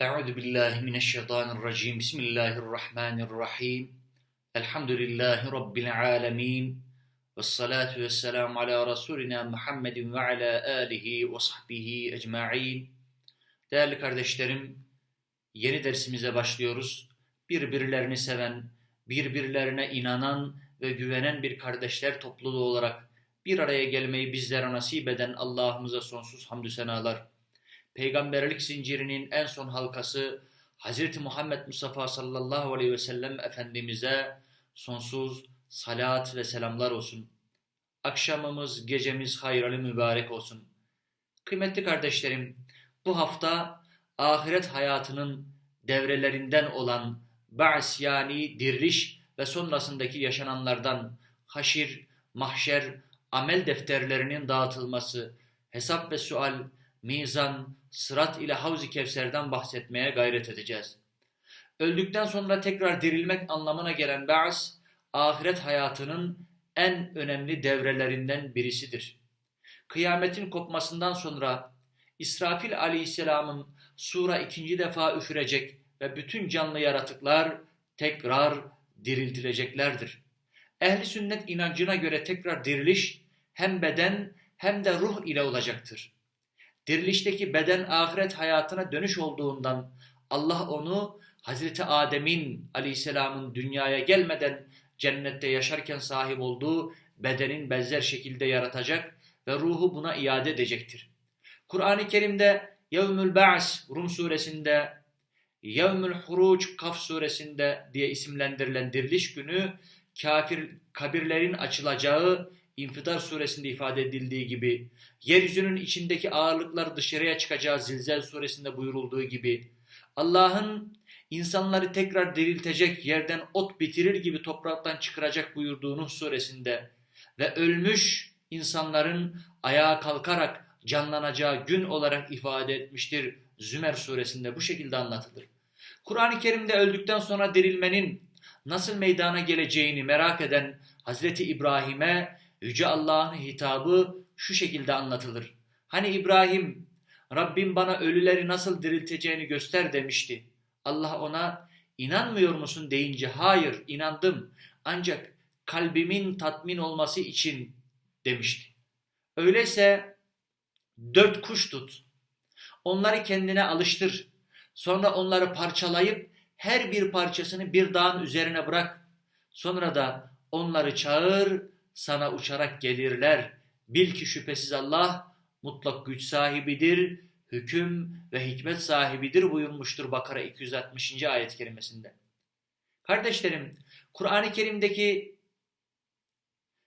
Euzu billahi mineşşeytanirracim. Bismillahirrahmanirrahim. Elhamdülillahi rabbil alamin. Ves salatu vesselam ala rasulina Muhammedin ve ala alihi ve sahbihi ecmaîn. Değerli kardeşlerim, yeni dersimize başlıyoruz. Birbirlerini seven, birbirlerine inanan ve güvenen bir kardeşler topluluğu olarak bir araya gelmeyi bizlere nasip eden Allah'ımıza sonsuz hamdü senalar. Peygamberlik zincirinin en son halkası Hz. Muhammed Mustafa sallallahu aleyhi ve sellem Efendimiz'e sonsuz salat ve selamlar olsun. Akşamımız, gecemiz hayırlı mübarek olsun. Kıymetli kardeşlerim, bu hafta ahiret hayatının devrelerinden olan ba's yani diriliş ve sonrasındaki yaşananlardan haşir, mahşer, amel defterlerinin dağıtılması, hesap ve sual, mizan, sırat ile Havz-ı Kevser'den bahsetmeye gayret edeceğiz. Öldükten sonra tekrar dirilmek anlamına gelen ba's, ahiret hayatının en önemli devrelerinden birisidir. Kıyametin kopmasından sonra İsrafil aleyhisselamın sura ikinci defa üfürecek ve bütün canlı yaratıklar tekrar diriltileceklerdir. Ehli sünnet inancına göre tekrar diriliş hem beden hem de ruh ile olacaktır. Dirilişteki beden ahiret hayatına dönüş olduğundan Allah onu Hazreti Adem'in aleyhisselamın dünyaya gelmeden cennette yaşarken sahip olduğu bedenin benzer şekilde yaratacak ve ruhu buna iade edecektir. Kur'an-ı Kerim'de Yevmül Ba's Rum suresinde, Yevmül Huruc Kaf suresinde diye isimlendirilen diriliş günü kafir kabirlerin açılacağı İnfitar suresinde ifade edildiği gibi, yeryüzünün içindeki ağırlıklar dışarıya çıkacağı Zilzel suresinde buyurulduğu gibi, Allah'ın insanları tekrar diriltecek, yerden ot bitirir gibi topraktan çıkaracak buyurduğu Nuh suresinde ve ölmüş insanların ayağa kalkarak canlanacağı gün olarak ifade etmiştir. Zümer suresinde bu şekilde anlatılır. Kur'an-ı Kerim'de öldükten sonra dirilmenin nasıl meydana geleceğini merak eden Hazreti İbrahim'e Yüce Allah'ın hitabı şu şekilde anlatılır. Hani İbrahim Rabbim bana ölüleri nasıl dirilteceğini göster demişti. Allah ona inanmıyor musun deyince hayır inandım ancak kalbimin tatmin olması için demişti. Öyleyse dört kuş tut. Onları kendine alıştır. Sonra onları parçalayıp her bir parçasını bir dağın üzerine bırak. Sonra da onları çağır sana uçarak gelirler. Bil ki şüphesiz Allah mutlak güç sahibidir, hüküm ve hikmet sahibidir buyurmuştur Bakara 260. ayet kerimesinde. Kardeşlerim, Kur'an-ı Kerim'deki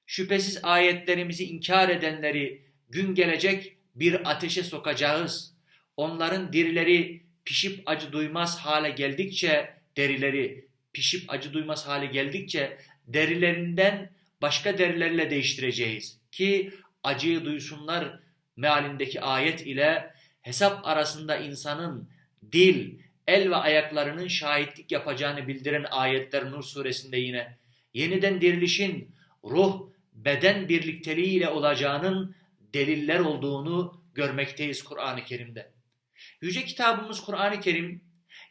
şüphesiz ayetlerimizi inkar edenleri gün gelecek bir ateşe sokacağız. Onların dirileri pişip acı duymaz hale geldikçe derileri pişip acı duymaz hale geldikçe derilerinden başka derilerle değiştireceğiz ki acıyı duysunlar mealindeki ayet ile hesap arasında insanın dil, el ve ayaklarının şahitlik yapacağını bildiren ayetler Nur suresinde yine yeniden dirilişin ruh, beden birlikteliği ile olacağının deliller olduğunu görmekteyiz Kur'an-ı Kerim'de. Yüce kitabımız Kur'an-ı Kerim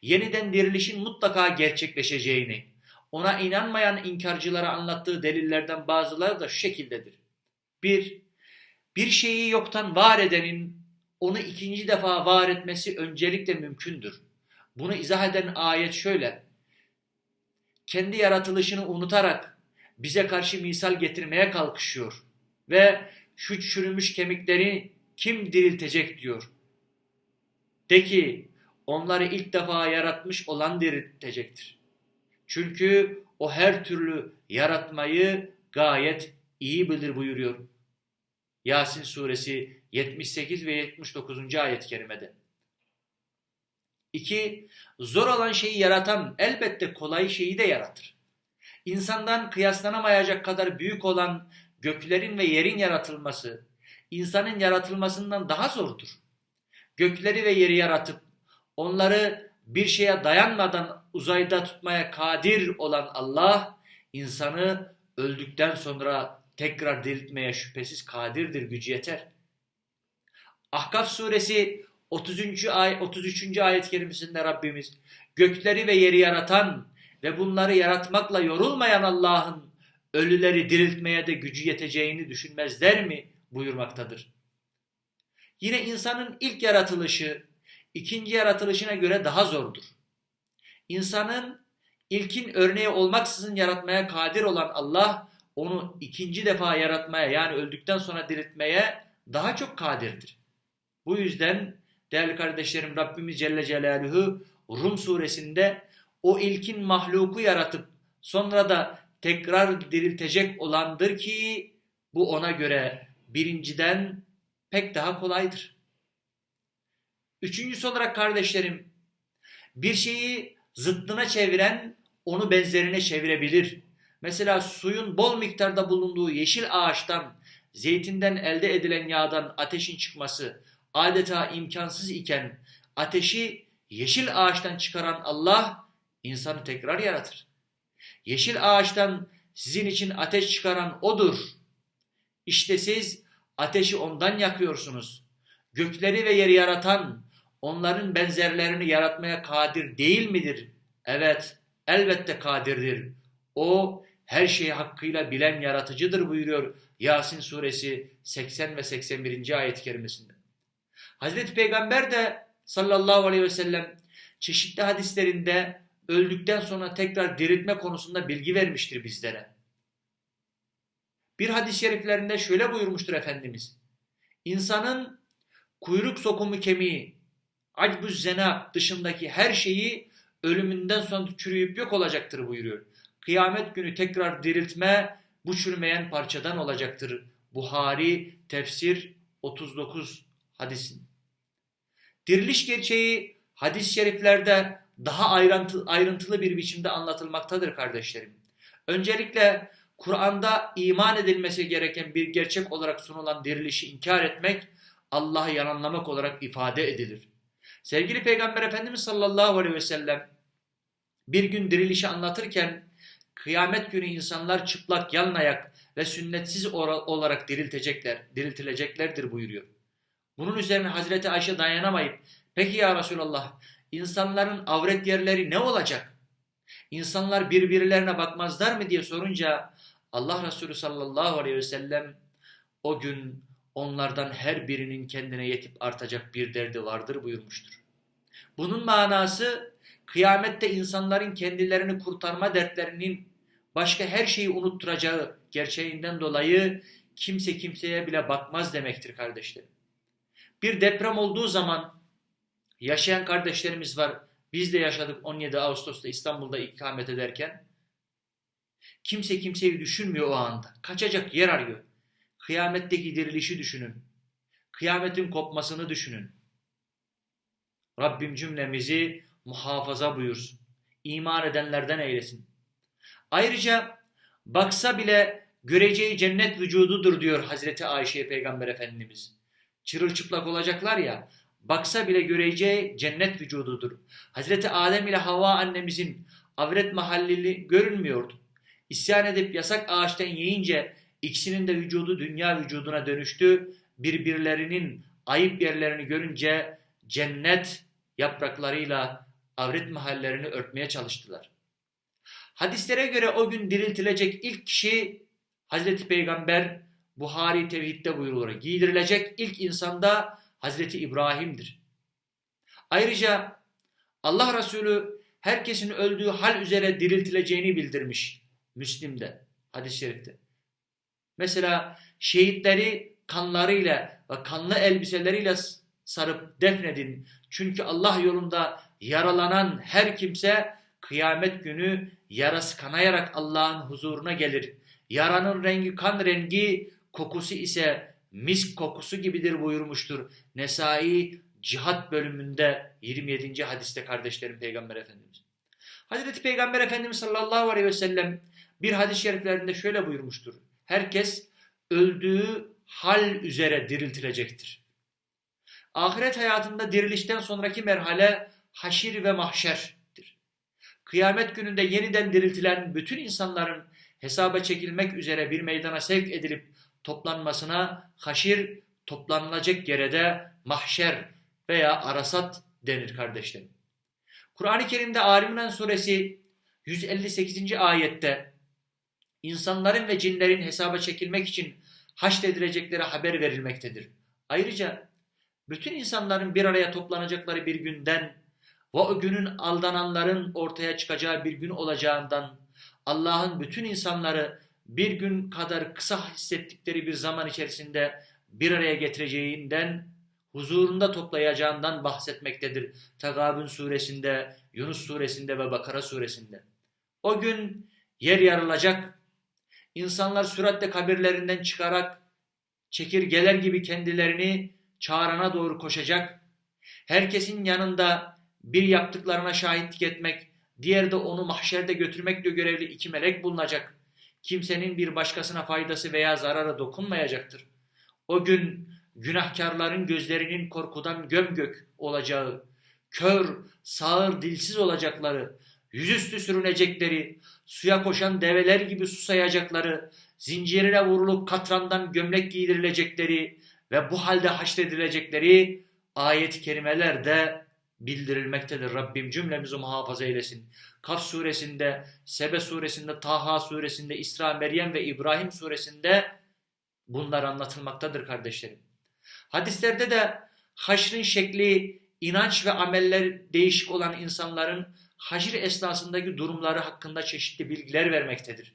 yeniden dirilişin mutlaka gerçekleşeceğini, ona inanmayan inkarcılara anlattığı delillerden bazıları da şu şekildedir. Bir, bir şeyi yoktan var edenin onu ikinci defa var etmesi öncelikle mümkündür. Bunu izah eden ayet şöyle. Kendi yaratılışını unutarak bize karşı misal getirmeye kalkışıyor ve şu çürümüş kemikleri kim diriltecek diyor. De ki onları ilk defa yaratmış olan diriltecektir. Çünkü o her türlü yaratmayı gayet iyi bilir buyuruyor. Yasin suresi 78 ve 79. ayet-i kerimede. 2. Zor olan şeyi yaratan elbette kolay şeyi de yaratır. İnsandan kıyaslanamayacak kadar büyük olan göklerin ve yerin yaratılması, insanın yaratılmasından daha zordur. Gökleri ve yeri yaratıp onları bir şeye dayanmadan uzayda tutmaya kadir olan Allah, insanı öldükten sonra tekrar diriltmeye şüphesiz kadirdir, gücü yeter. Ahkaf suresi 30. ay 33. ayet kerimesinde Rabbimiz gökleri ve yeri yaratan ve bunları yaratmakla yorulmayan Allah'ın ölüleri diriltmeye de gücü yeteceğini düşünmezler mi buyurmaktadır. Yine insanın ilk yaratılışı ikinci yaratılışına göre daha zordur. İnsanın ilkin örneği olmaksızın yaratmaya kadir olan Allah onu ikinci defa yaratmaya yani öldükten sonra diriltmeye daha çok kadirdir. Bu yüzden değerli kardeşlerim Rabbimiz Celle Celaluhu Rum suresinde o ilkin mahluku yaratıp sonra da tekrar diriltecek olandır ki bu ona göre birinciden pek daha kolaydır. Üçüncüsü olarak kardeşlerim bir şeyi zıttına çeviren onu benzerine çevirebilir. Mesela suyun bol miktarda bulunduğu yeşil ağaçtan, zeytinden elde edilen yağdan ateşin çıkması adeta imkansız iken ateşi yeşil ağaçtan çıkaran Allah insanı tekrar yaratır. Yeşil ağaçtan sizin için ateş çıkaran odur. İşte siz ateşi ondan yakıyorsunuz. Gökleri ve yeri yaratan, onların benzerlerini yaratmaya kadir değil midir? Evet, elbette kadirdir. O her şeyi hakkıyla bilen yaratıcıdır buyuruyor Yasin suresi 80 ve 81. ayet kerimesinde. Hazreti Peygamber de sallallahu aleyhi ve sellem çeşitli hadislerinde öldükten sonra tekrar diriltme konusunda bilgi vermiştir bizlere. Bir hadis-i şeriflerinde şöyle buyurmuştur Efendimiz. İnsanın kuyruk sokumu kemiği, acbüz zena dışındaki her şeyi ölümünden sonra çürüyüp yok olacaktır buyuruyor. Kıyamet günü tekrar diriltme bu çürümeyen parçadan olacaktır. Buhari tefsir 39 hadisin. Diriliş gerçeği hadis-i şeriflerde daha ayrıntılı bir biçimde anlatılmaktadır kardeşlerim. Öncelikle Kur'an'da iman edilmesi gereken bir gerçek olarak sunulan dirilişi inkar etmek, Allah'ı yalanlamak olarak ifade edilir. Sevgili Peygamber Efendimiz sallallahu aleyhi ve sellem bir gün dirilişi anlatırken kıyamet günü insanlar çıplak yalnayak ve sünnetsiz olarak diriltecekler, diriltileceklerdir buyuruyor. Bunun üzerine Hazreti Ayşe dayanamayıp peki ya Resulallah insanların avret yerleri ne olacak? İnsanlar birbirlerine bakmazlar mı diye sorunca Allah Resulü sallallahu aleyhi ve sellem o gün onlardan her birinin kendine yetip artacak bir derdi vardır buyurmuştur. Bunun manası kıyamette insanların kendilerini kurtarma dertlerinin başka her şeyi unutturacağı gerçeğinden dolayı kimse kimseye bile bakmaz demektir kardeşlerim. Bir deprem olduğu zaman yaşayan kardeşlerimiz var. Biz de yaşadık 17 Ağustos'ta İstanbul'da ikamet ederken. Kimse kimseyi düşünmüyor o anda. Kaçacak yer arıyor. Kıyametteki dirilişi düşünün. Kıyametin kopmasını düşünün. Rabbim cümlemizi muhafaza buyursun. İman edenlerden eylesin. Ayrıca baksa bile göreceği cennet vücududur diyor Hazreti Ayşe Peygamber Efendimiz. Çırılçıplak olacaklar ya, baksa bile göreceği cennet vücududur. Hazreti Adem ile Havva annemizin avret mahallili görünmüyordu. İsyan edip yasak ağaçtan yiyince ikisinin de vücudu dünya vücuduna dönüştü. Birbirlerinin ayıp yerlerini görünce cennet yapraklarıyla avret mahallerini örtmeye çalıştılar. Hadislere göre o gün diriltilecek ilk kişi Hazreti Peygamber Buhari Tevhid'de buyurulur. Giydirilecek ilk insanda Hazreti İbrahim'dir. Ayrıca Allah Resulü herkesin öldüğü hal üzere diriltileceğini bildirmiş Müslim'de, hadis-i şerifte. Mesela şehitleri kanlarıyla ve kanlı elbiseleriyle sarıp defnedin. Çünkü Allah yolunda yaralanan her kimse kıyamet günü yarası kanayarak Allah'ın huzuruna gelir. Yaranın rengi kan rengi, kokusu ise misk kokusu gibidir buyurmuştur. Nesai cihat bölümünde 27. hadiste kardeşlerim Peygamber Efendimiz. Hazreti Peygamber Efendimiz sallallahu aleyhi ve sellem bir hadis-i şeriflerinde şöyle buyurmuştur. Herkes öldüğü hal üzere diriltilecektir. Ahiret hayatında dirilişten sonraki merhale haşir ve mahşerdir. Kıyamet gününde yeniden diriltilen bütün insanların hesaba çekilmek üzere bir meydana sevk edilip toplanmasına haşir, toplanılacak yere de mahşer, veya arasat denir kardeşlerim. Kur'an-ı Kerim'de Ali İmran suresi 158. ayette insanların ve cinlerin hesaba çekilmek için haşredilecekleri haber verilmektedir. Ayrıca bütün insanların bir araya toplanacakları bir günden ve o günün aldananların ortaya çıkacağı bir gün olacağından Allah'ın bütün insanları bir gün kadar kısa hissettikleri bir zaman içerisinde bir araya getireceğinden, huzurunda toplayacağından bahsetmektedir. Tegabün suresinde, Yunus suresinde ve Bakara suresinde. O gün yer yarılacak, insanlar süratle kabirlerinden çıkarak çekirgeler gibi kendilerini çağırana doğru koşacak. Herkesin yanında bir yaptıklarına şahitlik etmek, diğer de onu mahşerde götürmekle görevli iki melek bulunacak. Kimsenin bir başkasına faydası veya zararı dokunmayacaktır. O gün günahkarların gözlerinin korkudan gömgök olacağı, kör, sağır, dilsiz olacakları, yüzüstü sürünecekleri, suya koşan develer gibi susayacakları, zincirine vurulup katrandan gömlek giydirilecekleri ve bu halde haşredilecekleri ayet-i kerimelerde bildirilmektedir. Rabbim cümlemizi muhafaza eylesin. Kaf suresinde, Sebe suresinde, Taha suresinde, İsra, Meryem ve İbrahim suresinde bunlar anlatılmaktadır kardeşlerim. Hadislerde de haşrın şekli, inanç ve ameller değişik olan insanların haşr esnasındaki durumları hakkında çeşitli bilgiler vermektedir.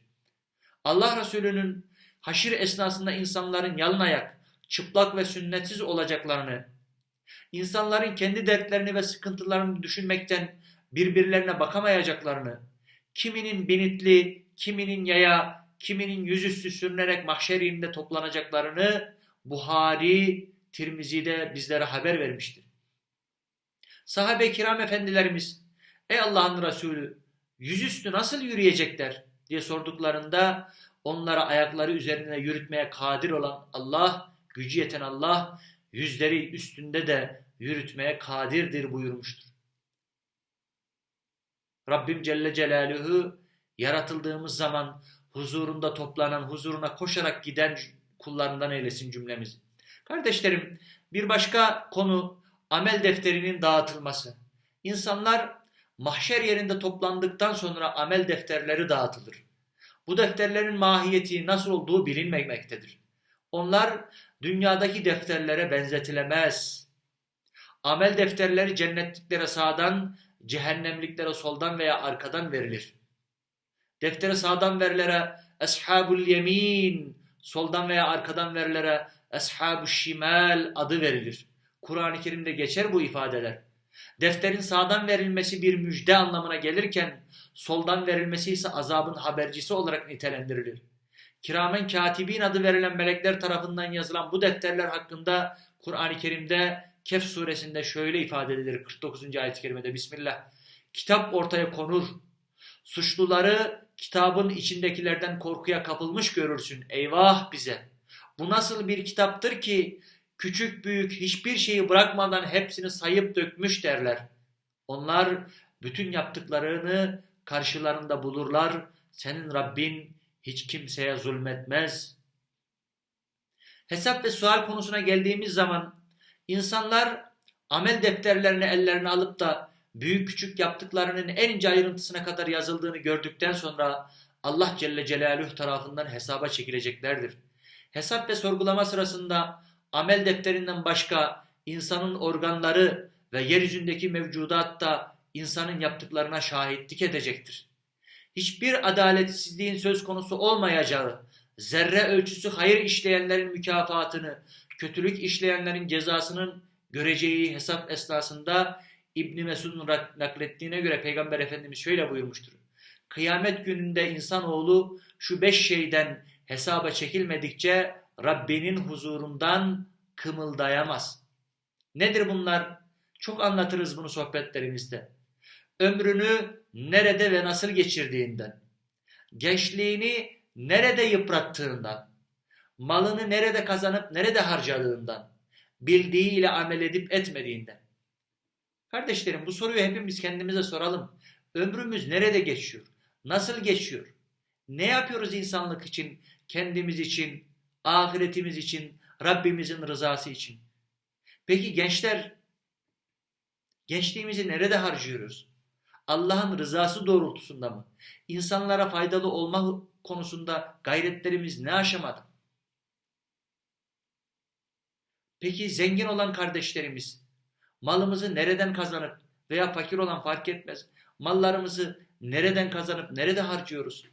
Allah Resulü'nün haşir esnasında insanların yalın ayak, çıplak ve sünnetsiz olacaklarını, insanların kendi dertlerini ve sıkıntılarını düşünmekten birbirlerine bakamayacaklarını, kiminin binitli, kiminin yaya, kiminin yüzüstü sürünerek mahşer yerinde toplanacaklarını Buhari, Tirmizi'de bizlere haber vermiştir. Sahabe-i kiram efendilerimiz, ey Allah'ın Resulü, yüzüstü nasıl yürüyecekler diye sorduklarında onlara ayakları üzerine yürütmeye kadir olan Allah, gücü yeten Allah, yüzleri üstünde de yürütmeye kadirdir buyurmuştur. Rabbim Celle Celaluhu yaratıldığımız zaman huzurunda toplanan, huzuruna koşarak giden kullarından eylesin cümlemizi. Kardeşlerim bir başka konu amel defterinin dağıtılması. İnsanlar mahşer yerinde toplandıktan sonra amel defterleri dağıtılır. Bu defterlerin mahiyeti nasıl olduğu bilinmemektedir. Onlar dünyadaki defterlere benzetilemez. Amel defterleri cennetliklere sağdan, cehennemliklere soldan veya arkadan verilir. Defteri sağdan verilere eshabul yemin, soldan veya arkadan verilere eshabu şimal adı verilir. Kur'an-ı Kerim'de geçer bu ifadeler. Defterin sağdan verilmesi bir müjde anlamına gelirken soldan verilmesi ise azabın habercisi olarak nitelendirilir. Kiramen katibin adı verilen melekler tarafından yazılan bu defterler hakkında Kur'an-ı Kerim'de Kehf suresinde şöyle ifade edilir 49. ayet-i kerimede Bismillah. Kitap ortaya konur. Suçluları kitabın içindekilerden korkuya kapılmış görürsün. Eyvah bize. Bu nasıl bir kitaptır ki küçük büyük hiçbir şeyi bırakmadan hepsini sayıp dökmüş derler. Onlar bütün yaptıklarını karşılarında bulurlar. Senin Rabbin hiç kimseye zulmetmez. Hesap ve sual konusuna geldiğimiz zaman insanlar amel defterlerini ellerine alıp da büyük küçük yaptıklarının en ince ayrıntısına kadar yazıldığını gördükten sonra Allah Celle Celaluhu tarafından hesaba çekileceklerdir. Hesap ve sorgulama sırasında amel defterinden başka insanın organları ve yeryüzündeki mevcudat da insanın yaptıklarına şahitlik edecektir. Hiçbir adaletsizliğin söz konusu olmayacağı, zerre ölçüsü hayır işleyenlerin mükafatını, kötülük işleyenlerin cezasının göreceği hesap esnasında İbn Mesud'un naklettiğine göre Peygamber Efendimiz şöyle buyurmuştur. Kıyamet gününde insanoğlu şu beş şeyden hesaba çekilmedikçe Rabbinin huzurundan kımıldayamaz. Nedir bunlar? Çok anlatırız bunu sohbetlerimizde. Ömrünü nerede ve nasıl geçirdiğinden, gençliğini nerede yıprattığından, malını nerede kazanıp nerede harcadığından, bildiğiyle amel edip etmediğinden. Kardeşlerim bu soruyu hepimiz kendimize soralım. Ömrümüz nerede geçiyor? Nasıl geçiyor? Ne yapıyoruz insanlık için, kendimiz için, ahiretimiz için, Rabbimizin rızası için? Peki gençler Gençliğimizi nerede harcıyoruz? Allah'ın rızası doğrultusunda mı? İnsanlara faydalı olma konusunda gayretlerimiz ne aşamada? Peki zengin olan kardeşlerimiz malımızı nereden kazanıp veya fakir olan fark etmez. Mallarımızı nereden kazanıp nerede harcıyoruz?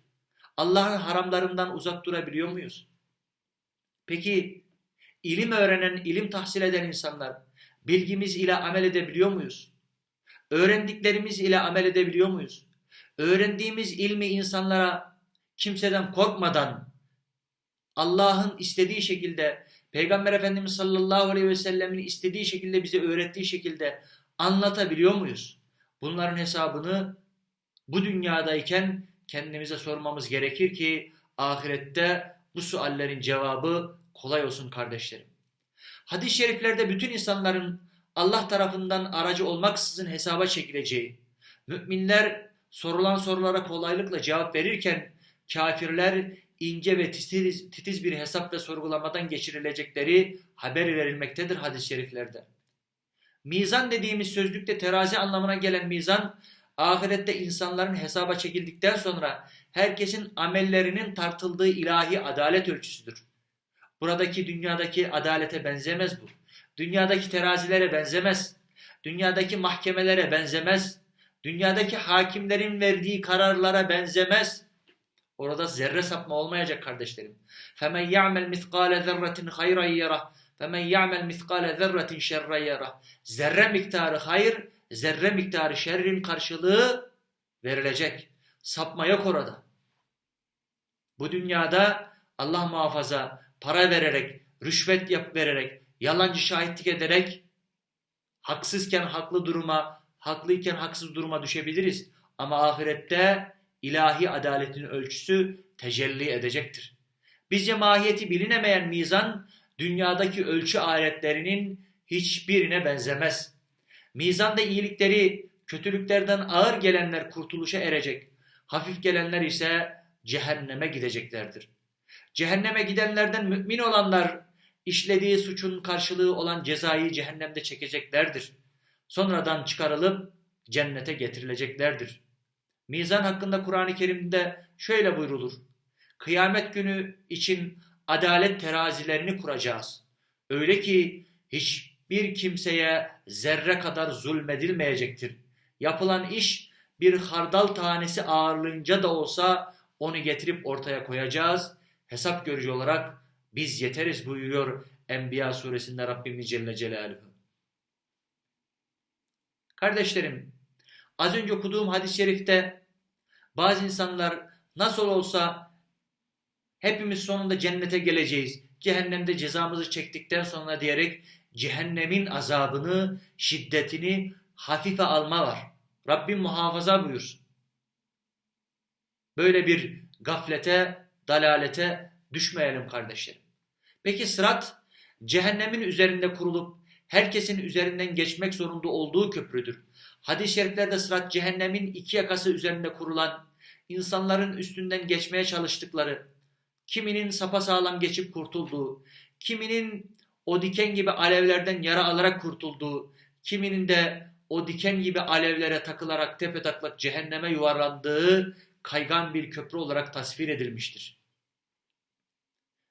Allah'ın haramlarından uzak durabiliyor muyuz? Peki ilim öğrenen, ilim tahsil eden insanlar bilgimiz ile amel edebiliyor muyuz? Öğrendiklerimiz ile amel edebiliyor muyuz? Öğrendiğimiz ilmi insanlara kimseden korkmadan Allah'ın istediği şekilde Peygamber Efendimiz sallallahu aleyhi ve sellemin istediği şekilde bize öğrettiği şekilde anlatabiliyor muyuz? Bunların hesabını bu dünyadayken kendimize sormamız gerekir ki ahirette bu suallerin cevabı kolay olsun kardeşlerim. Hadis-i şeriflerde bütün insanların Allah tarafından aracı olmaksızın hesaba çekileceği, müminler sorulan sorulara kolaylıkla cevap verirken kafirler ince ve titiz, titiz bir hesap ve sorgulamadan geçirilecekleri haber verilmektedir hadis-i şeriflerde. Mizan dediğimiz sözlükte terazi anlamına gelen mizan, ahirette insanların hesaba çekildikten sonra herkesin amellerinin tartıldığı ilahi adalet ölçüsüdür. Buradaki dünyadaki adalete benzemez bu. Dünyadaki terazilere benzemez. Dünyadaki mahkemelere benzemez. Dünyadaki hakimlerin verdiği kararlara benzemez. Orada zerre sapma olmayacak kardeşlerim. فَمَنْ يَعْمَلْ مِثْقَالَ ذَرَّةٍ خَيْرًا يَرَهُ فَمَنْ يَعْمَلْ مِثْقَالَ ذَرَّةٍ شَرًّا يَرَهُ Zerre miktarı hayır, zerre miktarı şerrin karşılığı verilecek. Sapma yok orada. Bu dünyada Allah muhafaza para vererek, rüşvet yap vererek, yalancı şahitlik ederek haksızken haklı duruma, haklıyken haksız duruma düşebiliriz. Ama ahirette ilahi adaletin ölçüsü tecelli edecektir. Bizce mahiyeti bilinemeyen mizan dünyadaki ölçü aletlerinin hiçbirine benzemez. Mizanda iyilikleri, kötülüklerden ağır gelenler kurtuluşa erecek, hafif gelenler ise cehenneme gideceklerdir. Cehenneme gidenlerden mümin olanlar işlediği suçun karşılığı olan cezayı cehennemde çekeceklerdir. Sonradan çıkarılıp cennete getirileceklerdir. Mizan hakkında Kur'an-ı Kerim'de şöyle buyrulur. Kıyamet günü için adalet terazilerini kuracağız. Öyle ki hiçbir kimseye zerre kadar zulmedilmeyecektir. Yapılan iş bir hardal tanesi ağırlığınca da olsa onu getirip ortaya koyacağız. Hesap görücü olarak biz yeteriz buyuruyor Enbiya suresinde Rabbimiz Celle Celaluhu. Kardeşlerim, az önce okuduğum hadis-i şerifte bazı insanlar nasıl olsa hepimiz sonunda cennete geleceğiz, cehennemde cezamızı çektikten sonra diyerek cehennemin azabını, şiddetini hafife alma var. Rabbim muhafaza buyursun. Böyle bir gaflete, dalalete düşmeyelim kardeşlerim. Peki sırat cehennemin üzerinde kurulup herkesin üzerinden geçmek zorunda olduğu köprüdür. Hadis-i şeriflerde sırat cehennemin iki yakası üzerinde kurulan, insanların üstünden geçmeye çalıştıkları, kiminin sapasağlam geçip kurtulduğu, kiminin o diken gibi alevlerden yara alarak kurtulduğu, kiminin de o diken gibi alevlere takılarak tepe taklak cehenneme yuvarlandığı kaygan bir köprü olarak tasvir edilmiştir.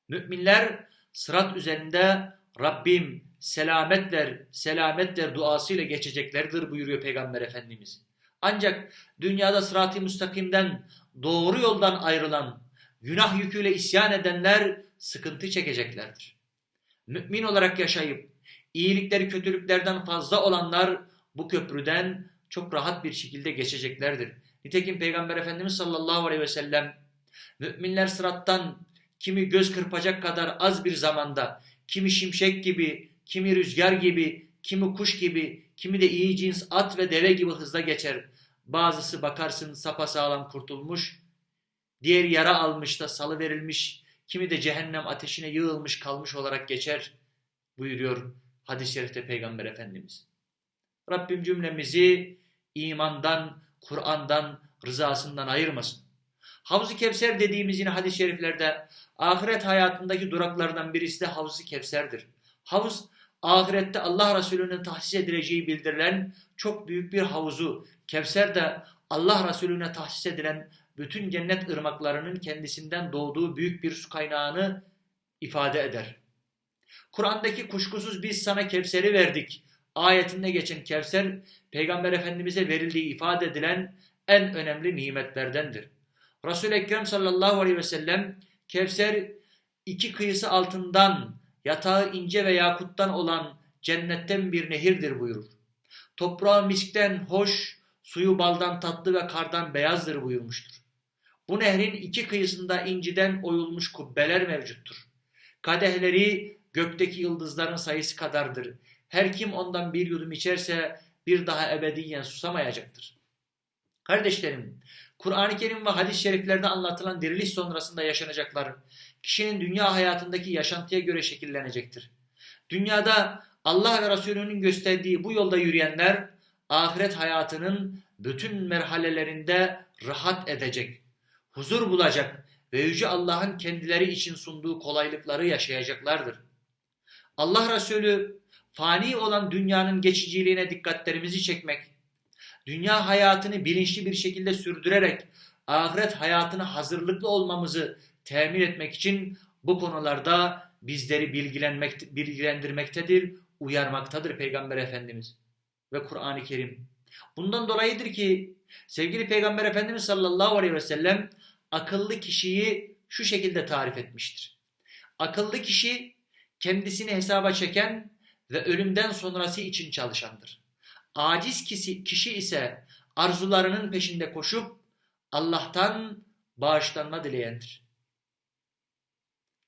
Müminler sırat üzerinde Rabbim selametler, selametler duasıyla geçeceklerdir buyuruyor Peygamber Efendimiz. Ancak dünyada sırat-ı müstakimden doğru yoldan ayrılan, günah yüküyle isyan edenler sıkıntı çekeceklerdir. Mümin olarak yaşayıp iyilikleri kötülüklerden fazla olanlar bu köprüden çok rahat bir şekilde geçeceklerdir. Nitekim Peygamber Efendimiz sallallahu aleyhi ve sellem müminler sırattan kimi göz kırpacak kadar az bir zamanda, kimi şimşek gibi, kimi rüzgar gibi, kimi kuş gibi, kimi de iyi cins at ve deve gibi hızla geçer. Bazısı bakarsın sapasağlam kurtulmuş, diğer yara almış da salı verilmiş, kimi de cehennem ateşine yığılmış kalmış olarak geçer buyuruyor hadis-i şerifte Peygamber Efendimiz. Rabbim cümlemizi imandan, Kur'an'dan, rızasından ayırmasın. Havz-ı Kevser dediğimiz yine hadis-i şeriflerde ahiret hayatındaki duraklardan birisi de Havz-ı Kevser'dir. Havuz ahirette Allah Resulü'nün tahsis edileceği bildirilen çok büyük bir havuzu, Kevser de Allah Resulüne tahsis edilen bütün cennet ırmaklarının kendisinden doğduğu büyük bir su kaynağını ifade eder. Kur'an'daki kuşkusuz biz sana Kevser'i verdik. Ayetinde geçen Kevser, Peygamber Efendimiz'e verildiği ifade edilen en önemli nimetlerdendir. Resul-i Ekrem sallallahu aleyhi ve sellem Kevser iki kıyısı altından yatağı ince ve yakuttan olan cennetten bir nehirdir buyurur. Toprağı miskten hoş, suyu baldan tatlı ve kardan beyazdır buyurmuştur. Bu nehrin iki kıyısında inciden oyulmuş kubbeler mevcuttur. Kadehleri gökteki yıldızların sayısı kadardır. Her kim ondan bir yudum içerse bir daha ebediyen susamayacaktır. Kardeşlerim, Kur'an-ı Kerim ve hadis-i şeriflerde anlatılan diriliş sonrasında yaşanacaklar, kişinin dünya hayatındaki yaşantıya göre şekillenecektir. Dünyada Allah ve Resulünün gösterdiği bu yolda yürüyenler, ahiret hayatının bütün merhalelerinde rahat edecek, huzur bulacak ve Yüce Allah'ın kendileri için sunduğu kolaylıkları yaşayacaklardır. Allah Resulü fani olan dünyanın geçiciliğine dikkatlerimizi çekmek, dünya hayatını bilinçli bir şekilde sürdürerek ahiret hayatına hazırlıklı olmamızı temin etmek için bu konularda bizleri bilgilenmek, bilgilendirmektedir, uyarmaktadır Peygamber Efendimiz ve Kur'an-ı Kerim. Bundan dolayıdır ki sevgili Peygamber Efendimiz sallallahu aleyhi ve sellem akıllı kişiyi şu şekilde tarif etmiştir. Akıllı kişi kendisini hesaba çeken ve ölümden sonrası için çalışandır. Aciz kişi, kişi ise arzularının peşinde koşup Allah'tan bağışlanma dileyendir.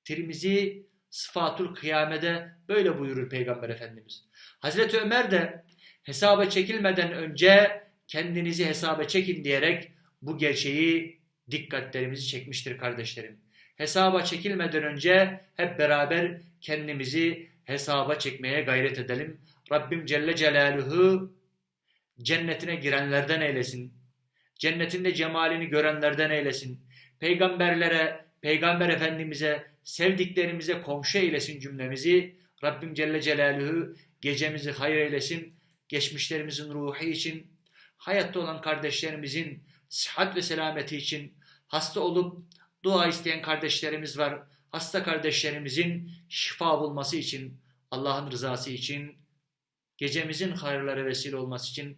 Tirmizi Sıfatul Kıyame'de böyle buyurur Peygamber Efendimiz. Hazreti Ömer de hesaba çekilmeden önce kendinizi hesaba çekin diyerek bu gerçeği dikkatlerimizi çekmiştir kardeşlerim. Hesaba çekilmeden önce hep beraber kendimizi hesaba çekmeye gayret edelim. Rabbim Celle Celaluhu cennetine girenlerden eylesin. Cennetinde cemalini görenlerden eylesin. Peygamberlere, Peygamber Efendimiz'e, sevdiklerimize komşu eylesin cümlemizi. Rabbim Celle Celaluhu gecemizi hayır eylesin. Geçmişlerimizin ruhu için, hayatta olan kardeşlerimizin sıhhat ve selameti için, hasta olup dua isteyen kardeşlerimiz var. Hasta kardeşlerimizin şifa bulması için, Allah'ın rızası için, gecemizin hayırlara vesile olması için,